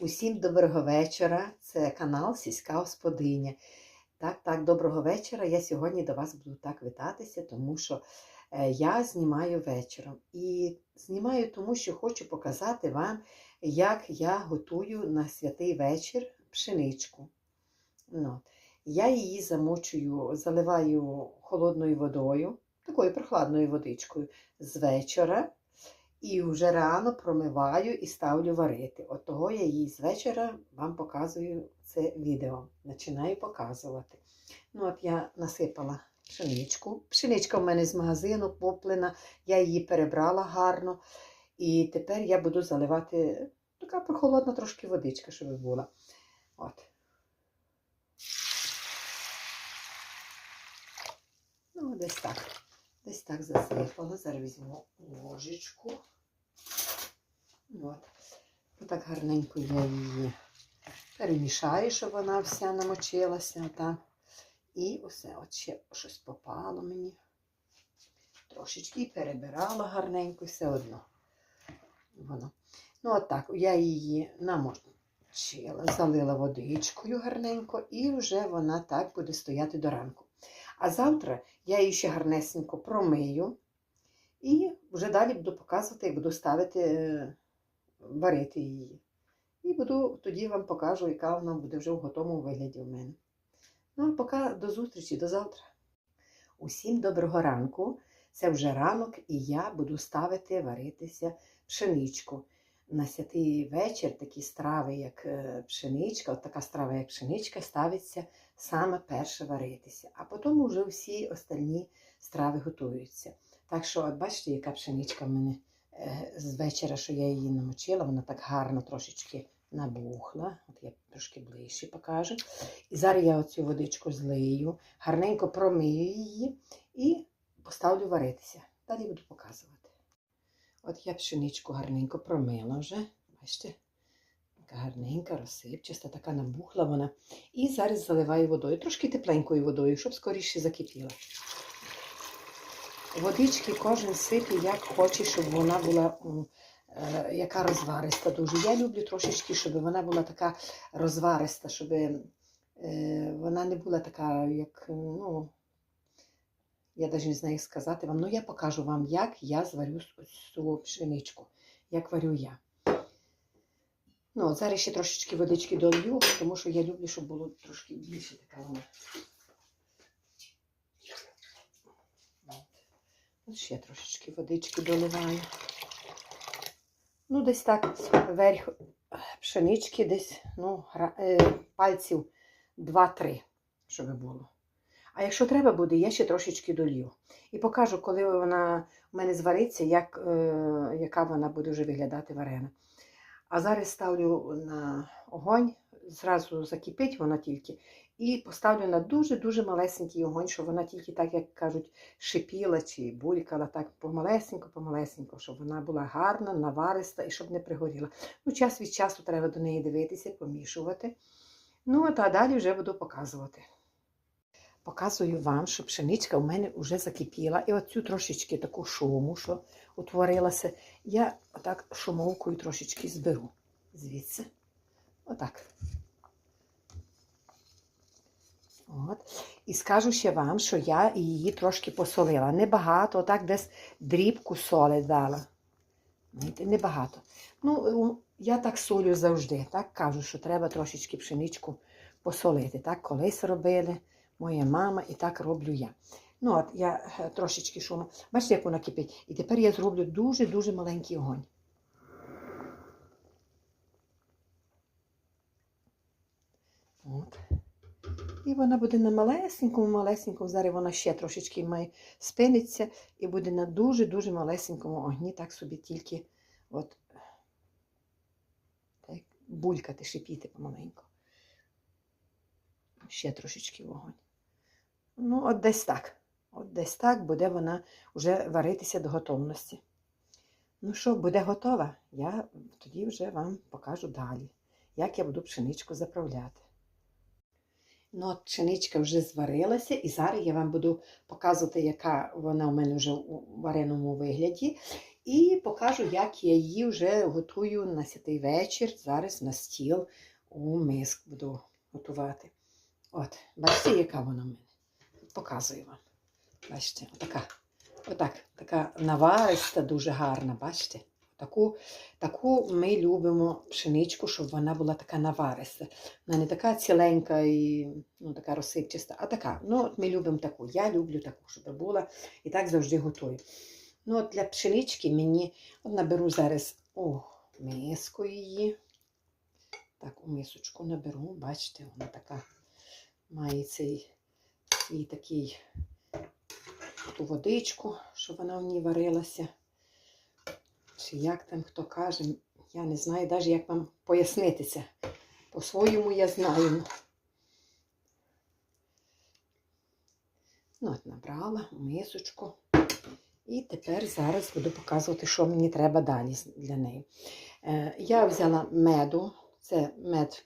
Усім доброго вечора. Це канал Сільська Господиня. Так, так, доброго вечора. Я сьогодні до вас буду так вітатися, тому що е, я знімаю вечором. І знімаю тому, що хочу показати вам, як я готую на святий вечір пшеничку. Ну, я її замочую, заливаю холодною водою, такою прохладною водичкою з вечора. І вже рано промиваю і ставлю варити. От того я її з вечора вам показую це відео. Починаю показувати. Ну, от я насипала пшеничку. Пшеничка в мене з магазину куплена, я її перебрала гарно. І тепер я буду заливати така прохолодна трошки водичка, щоб була. От. Ну, десь так. Десь так засипала. Зараз візьму ложечку. От. Отак гарненько я її перемішаю, щоб вона вся намочилася. Так. І усе, от ще щось попало мені. Трошечки перебирала гарненько, все одно. Воно. Ну, от я її намочила, залила водичкою гарненько, і вже вона так буде стояти до ранку. А завтра я її ще гарнесенько промию. І вже далі буду показувати, як буду ставити, е, варити її. І буду тоді вам покажу, яка вона буде вже в готовому вигляді у мене. Ну, а поки до зустрічі, до завтра. Усім доброго ранку. Це вже ранок, і я буду ставити варитися пшеничку. На святий вечір такі страви, як е, пшеничка, от така страва, як пшеничка, ставиться саме перше варитися. А потім вже всі остальні страви готуються. Так що, от бачите, яка пшеничка в мене з вечора, що я її намочила, вона так гарно трошечки набухла. От я трошки ближче покажу. І зараз я оцю водичку злию, гарненько промию її і поставлю варитися. Далі буду показувати. От я пшеничку гарненько промила вже. Бачите? Така гарненька, розсипчаста, така набухла вона. І зараз заливаю водою, трошки тепленькою водою, щоб скоріше закипіла. Водички кожен сипе, як хоче, щоб вона була е, яка розвариста дуже. Я люблю трошечки, щоб вона була така розвариста, щоб е, вона не була така, як, ну, я навіть не знаю, як сказати вам. Ну, я покажу вам, як я зварю цю пшеничку, як варю я. Ну, зараз ще трошечки водички долью, тому що я люблю, щоб було трошки більше така вона. Ще трошечки водички доливаю. Ну, десь так верх пшенички, десь ну, е, пальців 2-3, щоб було. А якщо треба буде, я ще трошечки долью. І покажу, коли вона у мене звариться, як, е, яка вона буде вже виглядати варена. А зараз ставлю на огонь, зразу закипить вона тільки, і поставлю на дуже-дуже малесенький огонь, щоб вона тільки, так як кажуть, шипіла чи булькала, так помалесенько, помалесенько, щоб вона була гарна, навариста і щоб не пригоріла. Ну, час від часу треба до неї дивитися, помішувати. Ну, а далі вже буду показувати. Показую вам, що пшеничка у мене вже закипіла. І оцю трошечки таку шуму, що утворилася, я отак шумовкою трошечки зберу звідси. Отак. От. І скажу ще вам, що я її трошки посолила. Небагато, отак десь дрібку соли дала. Знаєте, небагато. Ну, я так солю завжди. Так кажу, що треба трошечки пшеничку посолити. Так, колись робили моя мама, і так роблю я. Ну, от я е, трошечки шуму. Бачите, як вона кипить. І тепер я зроблю дуже-дуже маленький огонь. От. І вона буде на малесенькому, малесенькому, зараз вона ще трошечки має спиниться і буде на дуже-дуже малесенькому огні, так собі тільки от, так, булькати, шипіти помаленьку. Ще трошечки вогонь. Ну, от десь так. От десь так буде вона вже варитися до готовності. Ну що, буде готова? Я тоді вже вам покажу далі, як я буду пшеничку заправляти. Ну, от пшеничка вже зварилася, і зараз я вам буду показувати, яка вона у мене вже у вареному вигляді. І покажу, як я її вже готую на святий вечір. Зараз на стіл у миск буду готувати. От, бачите, яка вона в мене? Показую вам. Бачите, отака. Отак, така навариста, дуже гарна, бачите? Таку, таку ми любимо пшеничку, щоб вона була така навариста. Вона не така ціленька і ну, така розсипчаста, а така. Ну, от ми любимо таку. Я люблю таку, щоб була. І так завжди готую. Ну, от для пшенички мені от наберу зараз у миску її. Так, у мисочку наберу, бачите, вона така має цей свій такий ту водичку, щоб вона в ній варилася. Чи як там хто каже, я не знаю навіть, як вам пояснитися. По-своєму я знаю. Ну, от набрала мисочку. І тепер зараз буду показувати, що мені треба далі для неї. Е, я взяла меду, це мед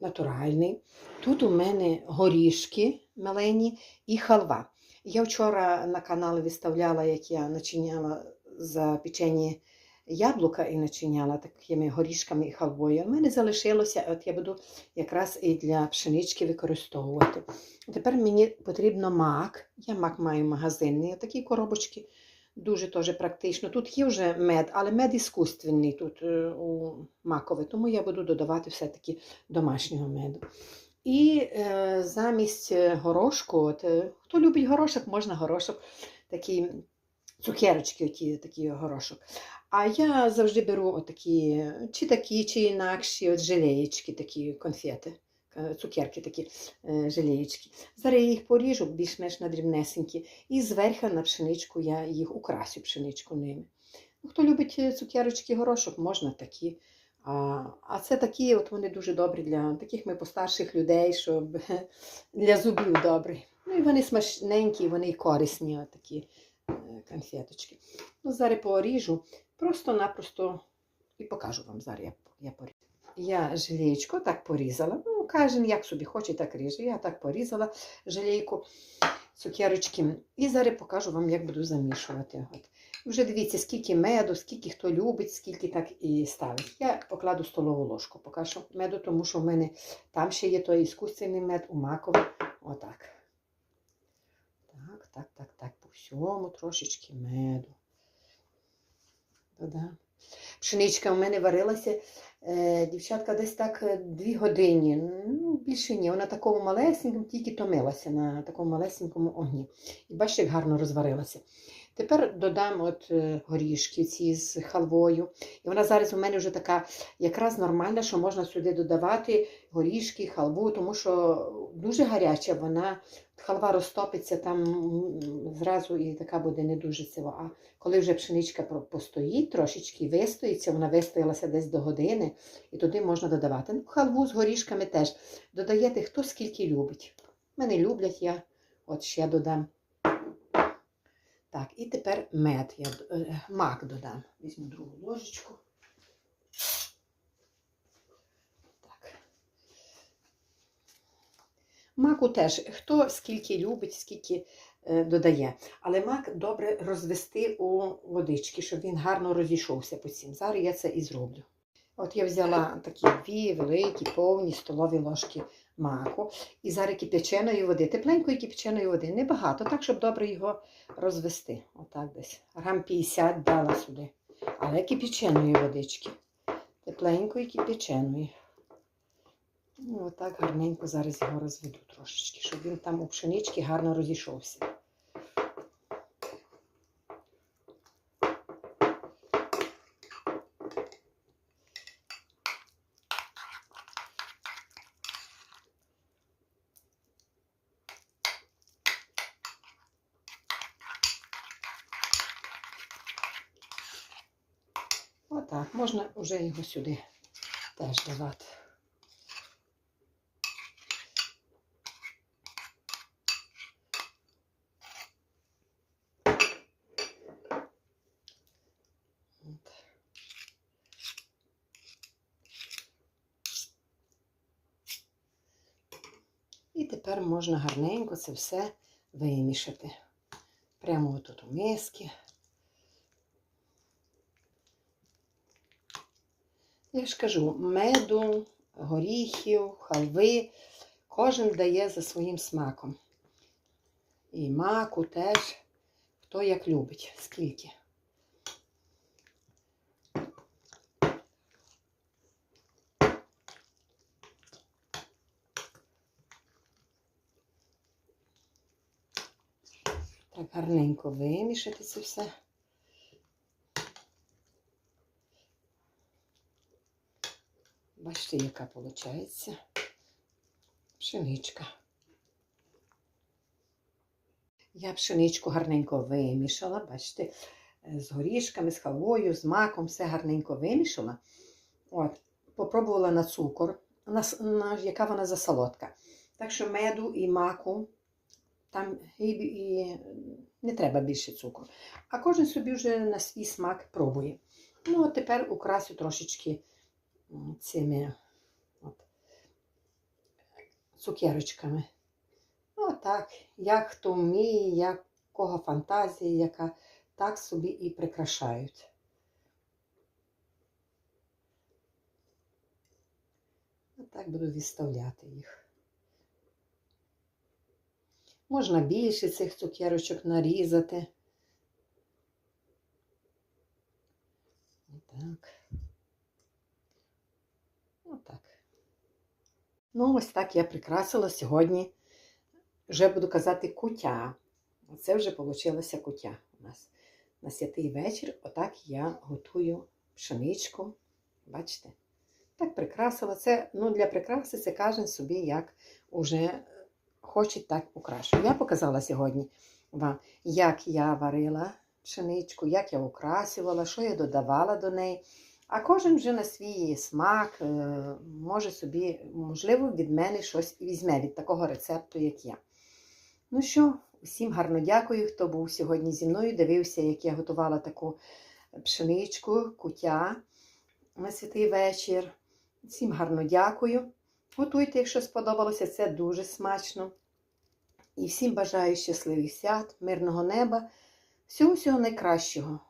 натуральний. Тут у мене горішки мелені і халва. Я вчора на каналі виставляла, як я начиняла запечені яблука і начиняла такими горішками і халвою. У мене залишилося, от я буду якраз і для пшенички використовувати. Тепер мені потрібно мак. Я мак маю магазинний, такі коробочки. Дуже теж практично. Тут є вже мед, але мед іскусственний тут е, у макове, тому я буду додавати все-таки домашнього меду. І е, замість е, горошку, от, е, хто любить горошок, можна горошок, такі цукерочки, оті, такі горошок. А я завжди беру отакі, чи такі, чи інакші, от желеєчки, такі конфети, е, цукерки такі е, желеєчки. Зараз я їх поріжу більш-менш на дрібнесенькі, і зверху на пшеничку я їх украсю пшеничку ними. Ну, хто любить е, цукерочки, горошок, можна такі. А, а це такі, от вони дуже добрі для таких ми постарших людей, щоб для зубів добрі. Ну і вони смачненькі, вони корисні, такі конфеточки. Ну, зараз поріжу, просто-напросто і покажу вам зараз, як я поріжу. Я жалієчко так порізала. Ну, кожен як собі хоче, так ріже. Я так порізала жалійку, цукерочки. І зараз покажу вам, як буду замішувати. От. Вже дивіться, скільки меду, скільки хто любить, скільки так і ставить. Я покладу столову ложку, поки що меду, тому що в мене там ще є той іскусственний мед у макове. Отак. Так, так, так. По всьому трошечки меду. Додам. Пшеничка в мене варилася, е, дівчатка, десь так е, дві години. Ну, більше ні. Вона такому малесенькому, тільки томилася на такому малесенькому огні. І бачите, як гарно розварилася. Тепер додам от е, горішки ці з халвою. І вона зараз у мене вже така якраз нормальна, що можна сюди додавати горішки, халву, тому що дуже гаряча вона. Халва розтопиться там зразу і така буде не дуже цива. А коли вже пшеничка постоїть трошечки, вистоїться, вона вистоялася десь до години, і туди можна додавати. Ну, халву з горішками теж додаєте хто скільки любить. Мене люблять я, от ще додам. Так, і тепер мед, я е, мак додам. Візьму другу ложечку. Так. Маку теж хто скільки любить, скільки е, додає. Але мак добре розвести у водички, щоб він гарно розійшовся по цим. Зараз я це і зроблю. От я взяла такі дві великі, повні столові ложки маку. І зараз кип'яченої води, тепленької кип'яченої води, небагато, так, щоб добре його розвести. Отак десь. Грам 50 дала сюди. Але кип'яченої водички. Тепленької кип'яченої. печеної. отак гарненько зараз його розведу трошечки, щоб він там у пшенички гарно розійшовся. Отак, можна вже його сюди теж давати. І тепер можна гарненько це все вимішати. Прямо отут у миски. Я ж кажу, меду, горіхів, халви. Кожен дає за своїм смаком. І маку теж, хто як любить, скільки. Так, гарненько вимішати це все. Бачите, яка виходить пшеничка. Я пшеничку гарненько вимішала, бачите, з горішками, з халвою, з маком, все гарненько вимішала. От, попробувала на цукор, на, на, яка вона засолодка. Так що меду і маку там і, і не треба більше цукру. А кожен собі вже на свій смак пробує. Ну, от тепер украсю трошечки цими от, цукерочками. Отак, як хто вміє, як кого фантазія, яка так собі і прикрашають. Отак буду відставляти їх. Можна більше цих цукерочок нарізати. Отак. Отак. Ну, ось так я прикрасила сьогодні. Вже буду казати кутя. Оце вже вийшло кутя у нас. На святий вечір отак я готую пшеничку. Бачите? Так прикрасила. Це, ну, для прикраси це кожен собі як уже хоче так украшувати. Я показала сьогодні вам, як я варила пшеничку, як я украсювала, що я додавала до неї. А кожен вже на свій смак е, може собі, можливо, від мене щось і візьме від такого рецепту, як я. Ну що, усім гарно дякую, хто був сьогодні зі мною, дивився, як я готувала таку пшеничку, кутя на святий вечір. Всім гарно дякую. Готуйте, якщо сподобалося, це дуже смачно. І всім бажаю щасливих свят, мирного неба, всього всього найкращого.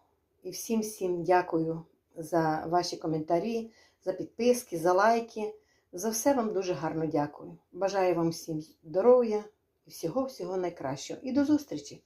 І всім всім дякую за ваші коментарі, за підписки, за лайки. За все вам дуже гарно дякую. Бажаю вам всім здоров'я і всього-всього найкращого. І до зустрічі!